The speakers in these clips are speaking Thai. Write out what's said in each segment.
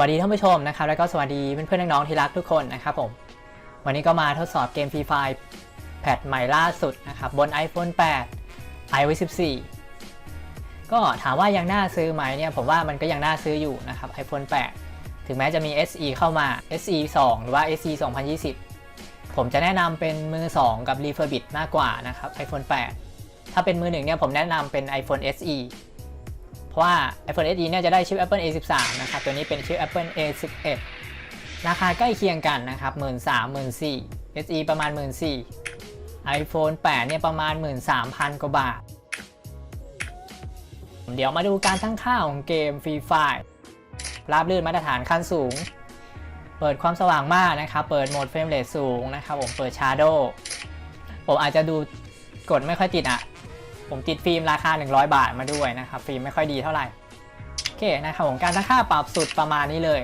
วัสดีท่านผู้ชมนะครับแล้วก็สวัสดีเพื่อนๆน้องๆที่รักทุกคนนะครับผมวันนี้ก็มาทดสอบเกม Free Fire แพทใหม่ล่าสุดนะครับบน iPhone 8 iOS 14 ก็ถามว่ายังน่าซื้อไหมเนี่ยผมว่ามันก็ยังน่าซื้ออยู่นะครับ iPhone 8 ถึงแม้จะมี SE เข้ามา SE 2 หรือว่า SE 2020 ผมจะแนะนำเป็นมือ 2 กับ Refurbish มากกว่านะครับ iPhone 8 ถ้าเป็นมือหนึ่งเนี่ยผมแนะนำเป็น iPhone SE ราะว่า iPhone SE เนี่ยจะได้ชิป Apple A13 นะครับ ตัวนี้เป็นชิป Apple A11 ราคาใกล้เคียงกันนะครับ 1 3 0 0 0 14 SE ประมาณ 14 iPhone 8 เนี่ยประมาณ 13,000 กว่าบาท เดี๋ยวมาดูการตั้งค่าของเกม Free Fire ราบลื่นมาตรฐานขั้นสูง เปิดความสว่างมากนะครับ เปิดโหมดเฟรมเรทสูงนะครับ ผมเปิด Shadow ผมอาจจะดูกดไม่ค่อยติดอะ ผมติดฟิล์มราคา 100 บาทมาด้วยนะครับ ฟิล์มไม่ค่อยดีเท่าไหร่ โอเคนะครับผมการตั้งค่าปรับสุดประมาณนี้เลย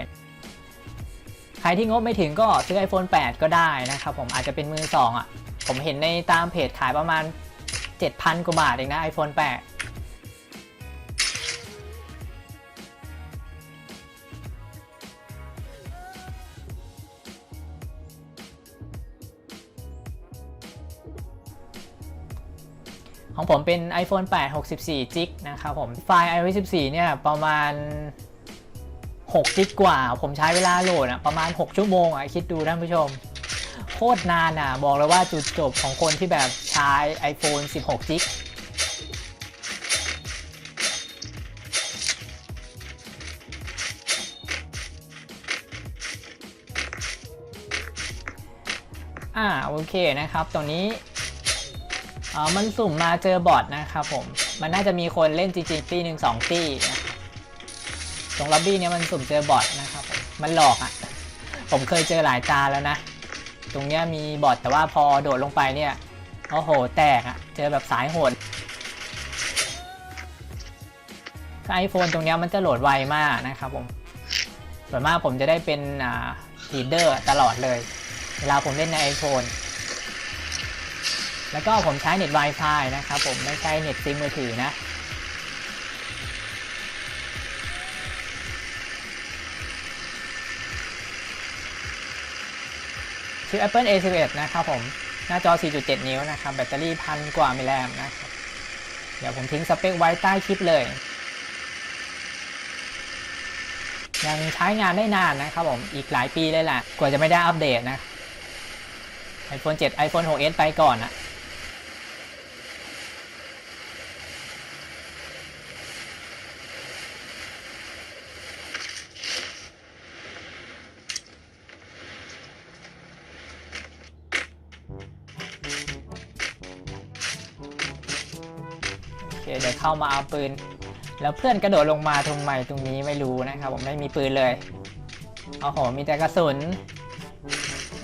ใครที่งบไม่ถึงก็ซื้อ iPhone 8 ก็ได้นะครับผมอาจจะเป็นมือ2อะ ผมเห็นในตามเพจขายประมาณ 7,000 กว่าบาทเองนะ iPhone 8 ของผมเป็น iPhone 8 64 g b นะครับผม ไฟล์ iOS 14 เนี่ยประมาณ6 g b กกว่า ผมใช้เวลาโหลดอะประมาณ 6 ชั่วโมงอะคิดดูท่านผู้ชม โคตรนานอะบอกเลยว่าจุดจบของคนที่แบบใช้ iPhone 16 g b อ่าโอเคนะครับตรงนี้ อ๋อมันสุ่มมาเจอบอทนะครับผม มันน่าจะมีคนเล่นจริงๆตีหนึ่งสองตีนะตรงล็อบบี้เนี้ยมันสุ่มเจอบอทนะครับผมมันหลอกอะ่ะ ผมเคยเจอหลายตาแล้วนะ ตรงเนี้ยมีบอทแต่ว่าพอโดดลงไปเนี่ยโอ้โห แตกอะ่ะ เจอแบบสายโหดไอโฟนตรงเนี้ยมันจะโหลดไวมากนะครับผม ส่วนมากผมจะได้เป็นอ่าลีเดอร์ตลอดเลย เวลาผมเล่นใน iPhone แล้วก็ผมใช้เน็ต Wi-Fi นะครับผมไม่ใช่เน็ตซิมมือถือนะชิป Apple A11 นะครับผมหน้าจอ 4.7 นิ้วนะครับแบตเตอรี่พันกว่ามิลลิแอมป์นะครับเดี๋ยวผมทิ้งสเปคไว้ใต้คลิปเลย ยังใช้งานได้นานนะครับผมอีกหลายปีเลยแหละกว่าจะไม่ได้อัปเดตนะ iPhone 7 iPhone 6s ไปก่อนอะ เข้ามาเอาปืน แล้วเพื่อนกระโดดลงมาตรงใหม่ตรงนี้ไม่รู้นะครับ ผมไม่มีปืนเลยโอ้โหมีแต่กระสุน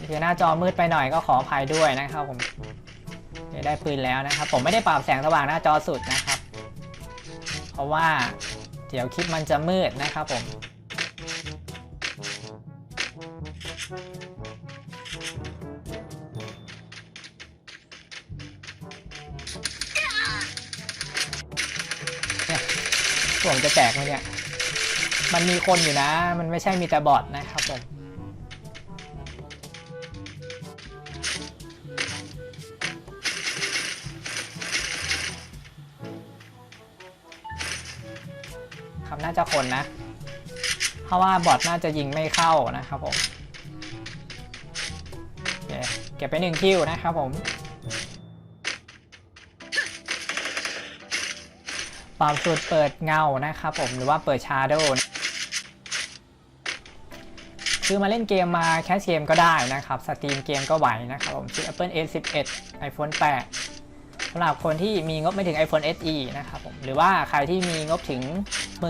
คือหน้าจอมืดไปหน่อยก็ขออภัยด้วยนะครับผมได้ปืนแล้วนะครับ ผมไม่ได้ปรับแสงสว่างหน้าจอสุดนะครับ เพราะว่าเดี๋ยวคลิปมันจะมืดนะครับผม ผมจะแตกไหมเนี่ย มันมีคนอยู่นะ มันไม่ใช่มีแต่บอทนะครับผมครับน่าจะคนนะ เพราะว่าบอทน่าจะยิงไม่เข้านะครับผมเก็บไปหนึ่งคิวนะครับผม ปรับสุดเปิดเงานะครับผมหรือว่าเปิดชาร์โดคือมาเล่นเกมมาแคสเกมก็ได้นะครับสตรีมเกมก็ไหวนะครับผมชื่อ Apple A11 iPhone 8สำหรับคนที่มีงบไม่ถึง iPhone SE นะครับผมหรือว่าใครที่มีงบถึง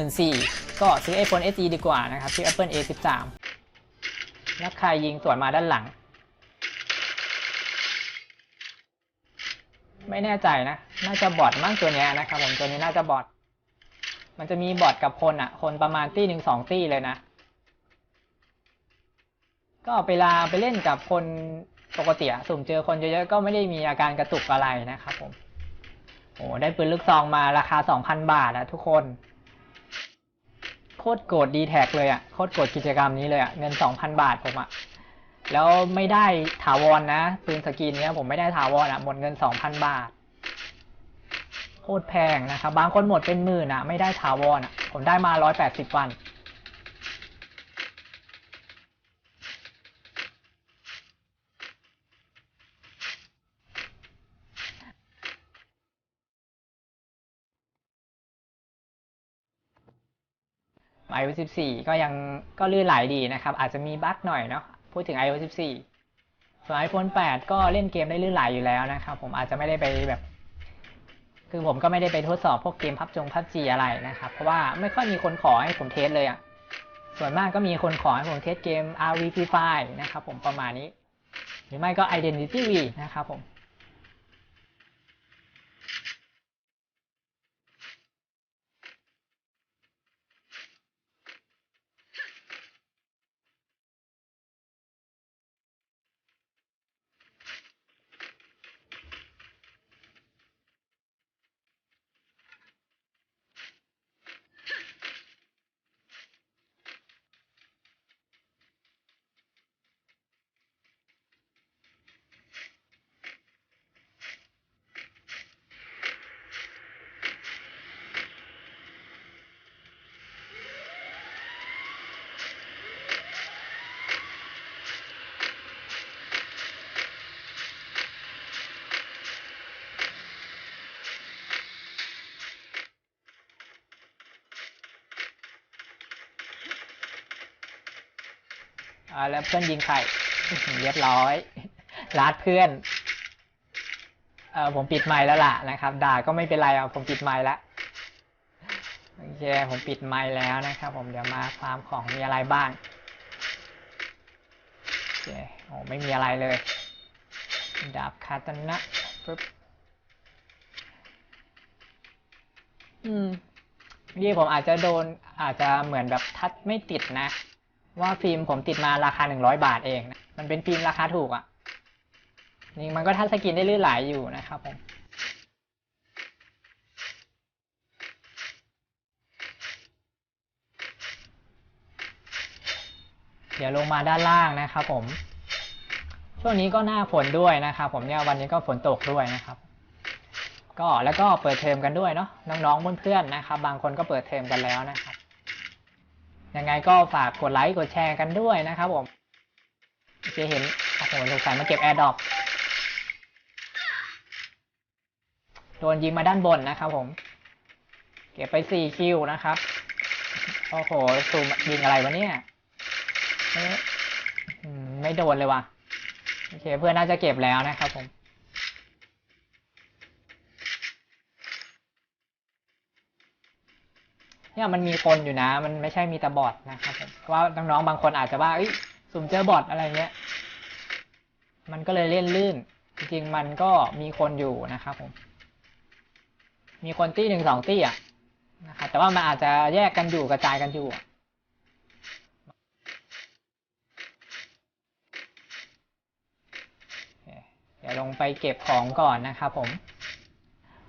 14,000ก็ซื้อ iPhone SE ดีกว่านะครับชื่อ Apple A13 แล้วใครยิงสวนมาด้านหลัง ไม่แน่ใจนะ น่าจะบอทมั้งตัวเนี้ยนะครับผมตัวนี้น่าจะบอทมันจะมีบอทกับคนอะ คนประมาณตี้หนึ่งสองตี้เลยนะ ก็เวลาไปเล่นกับคนปกติอะสุ่มเจอคนเยอะๆก็ไม่ได้มีอาการกระตุกอะไรนะครับผมโอ้ได้ปืนลูกซองมาราคา 2,000 บาทนะทุกคน โคตรโกรธดีแท็กเลยอะ่ะ โคตรโกรธกิจกรรมนี้เลยอะ่ะ เงินสองพันบาทผมอะ่ะ แล้วไม่ได้ถาวรนะปืนสกรีนเนี้ยผมไม่ได้ถาวรอะ่ะหมดเงินสองพันบาทโคตรแพงนะครับ บางคนหมดเป็นหมื่นอะ ไม่ได้ถาวรอะ ผมได้มาร้อยแปดสิบวัน iOS 14 ก็ยังก็ลื่นไหลดีนะครับ อาจจะมีบั๊กหน่อยเนาะ พูดถึง iOS 14 ส่วน iPhone 8 ก็เล่นเกมได้ลื่นไหลอยู่แล้วนะครับ ผมอาจจะไม่ได้ไปแบบ คือผมก็ไม่ได้ไปทดสอบพวกเกมพับจงพับจีอะไรนะครับ เพราะว่าไม่ค่อยมีคนขอให้ผมเทสเลยอะ่ะ ส่วนมากก็มีคนขอให้ผมเทสเกม RV Free Fire นะครับผมประมาณนี้ หรือไม่ก็ Identity V นะครับผม อ่าแล้วเพื่อนยิงใครเรียบร้อยลาดเพื่อนเออผมปิดไมค์แล้วล่ะนะครับ ด่าก็ไม่เป็นไรอะผมปิดไมค์แล้วโอเคผมปิดไมค์แล้วนะครับ ผมเดี๋ยวมาฟาร์มของมีอะไรบ้างโอเคโอ้ไม่มีอะไรเลยดาบคาตนะปึ๊บอืมนี่ผมอาจจะโดนอาจจะเหมือนแบบทัดไม่ติดนะ ว่าฟิล์มผมติดมาราคาหนึ่งร้อยบาทเองนะมันเป็นฟิล์มราคาถูกอะ่ะนี่มันก็ทัชสกรีนได้ลื่นไหลอยู่นะครับผมเดี๋ยวลงมาด้านล่างนะครับผม ช่วงนี้ก็หน้าฝนด้วยนะครับผมเนี่ยวันนี้ก็ฝนตกด้วยนะครับ ก็แล้วก็เปิดเทอมกันด้วยเนาะน้องๆเพื่อนๆนะครับ บางคนก็เปิดเทอมกันแล้วนะครับ ยังไงก็ฝากกดไลค์กดแชร์กันด้วยนะครับผมจะเห็นโอ้โหสงสัยมาเก็บแอร์ดรอปโดนยิงมาด้านบนนะครับผม เก็บไปสี่คิวนะครับ โอ้โหซูมยิงอะไรวะเนี่ยเอ๊ะไม่โดนเลยว่ะ โอเค เพื่อนน่าจะเก็บแล้วนะครับผม เนี่ยมันมีคนอยู่นะ มันไม่ใช่มีแต่บอทนะครับผมว่าน้องๆบางคนอาจจะว่าเอ้ยสุ่มเจอบอทอะไรเงี้ย มันก็เลยเล่นลื่น จริงๆมันก็มีคนอยู่นะครับผม มีคนตี้หนึ่งสองตี้อะนะครับแต่ว่ามันอาจจะแยกกันอยู่กระจายกันอยู่เคเดี๋ยวลงไปเก็บของก่อนนะครับผม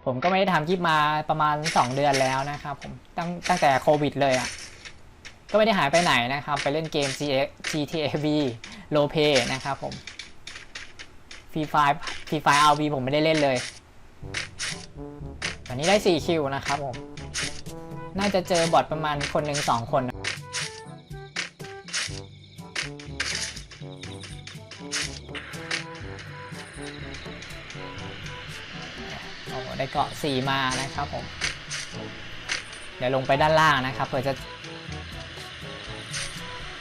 ผมก็ไม่ได้ทำคลิปมาประมาณ 2 เดือนแล้วนะครับผมตั้งตั้งแต่โควิดเลยอะ่ะก็ไม่ได้หายไปไหนนะครับ ไปเล่นเกม GTA V r o l e Play นะครับผม Free Fire Free Fire RV ผมไม่ได้เล่นเลยวันนี้ได้4คิวนะครับผม น่าจะเจอบอทประมาณคนหนึ่งสองคน ได้เกาะสีมานะครับผม เดี๋ยวลงไปด้านล่างนะครับเผื่อจะ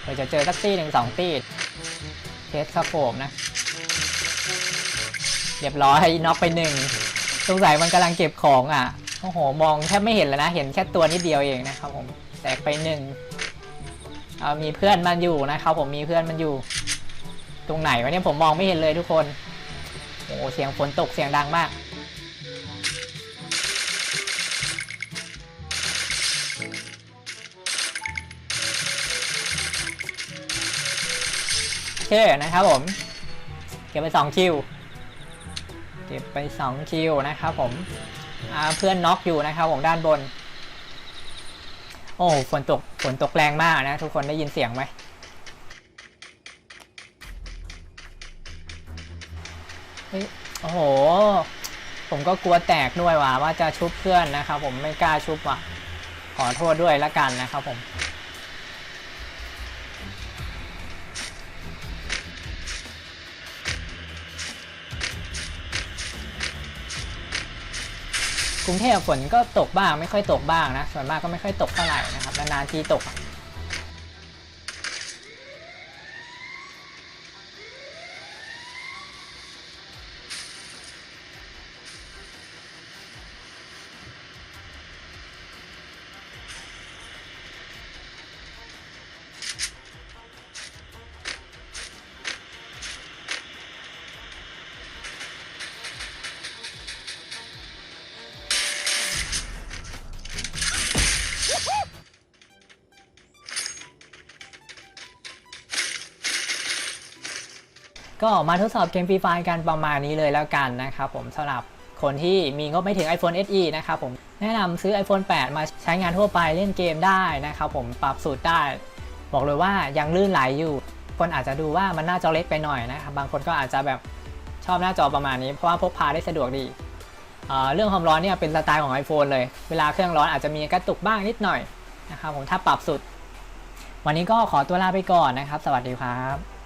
เผื่อจะเจอสักตี้หนึ่งสองตี้เทสสโคปนะ เรียบร้อยน็อกไปหนึ่งสงสัยมันกำลังเก็บของอะโอ้โห มองแทบไม่เห็นแล้วนะ เห็นแค่ตัวนิดเดียวเองนะครับผม แตกไปหนึ่งเอามีเพื่อนมันอยู่นะครับผม มีเพื่อนมันอยู่ ตรงไหนวะเนี่ยผมมองไม่เห็นเลยทุกคน โอ้เสียงฝนตกเสียงดังมาก โอเคนะครับผม เก็บไป2คิว เก็บไป2คิวนะครับผมเพื่อนน็อกอยู่นะครับผมด้านบน โอ้ฝนตกฝนตกแรงมากนะ ทุกคนได้ยินเสียงไหมเฮ้ยโอ้โห ผมก็กลัวแตกด้วยว่ะว่าจะชุบเพื่อนนะครับผมไม่กล้าชุบว่ะ ขอโทษด้วยละกันนะครับผม กรุงเทพฝนก็ตกบ้างไม่ค่อยตกบ้างนะส่วนมากก็ไม่ค่อยตกเท่าไหร่นะครับนานๆทีตก ก็มาทดสอบเกมฟรีไฟกันประมาณนี้เลยแล้วกันนะครับผมสำหรับคนที่มีงบไม่ถึง iPhone SE นะครับผมแนะนำซื้อ iPhone 8 มาใช้งานทั่วไปเล่นเกมได้นะครับผมปรับสูตรได้ บอกเลยว่ายังลื่นไหลอยู่ คนอาจจะดูว่ามันหน้าจอเล็กไปหน่อยนะครับบางคนก็อาจจะแบบชอบหน้าจอประมาณนี้ เพราะว่าพกพาได้สะดวกดีเเรื่องความร้อนเนี่ยเป็นสไตล์ของ iPhone เลย เวลาเครื่องร้อนอาจจะมีกระตุกบ้างนิดหน่อยนะครับผมถ้าปรับสุด วันนี้ก็ขอตัวลาไปก่อนนะครับ สวัสดีครับ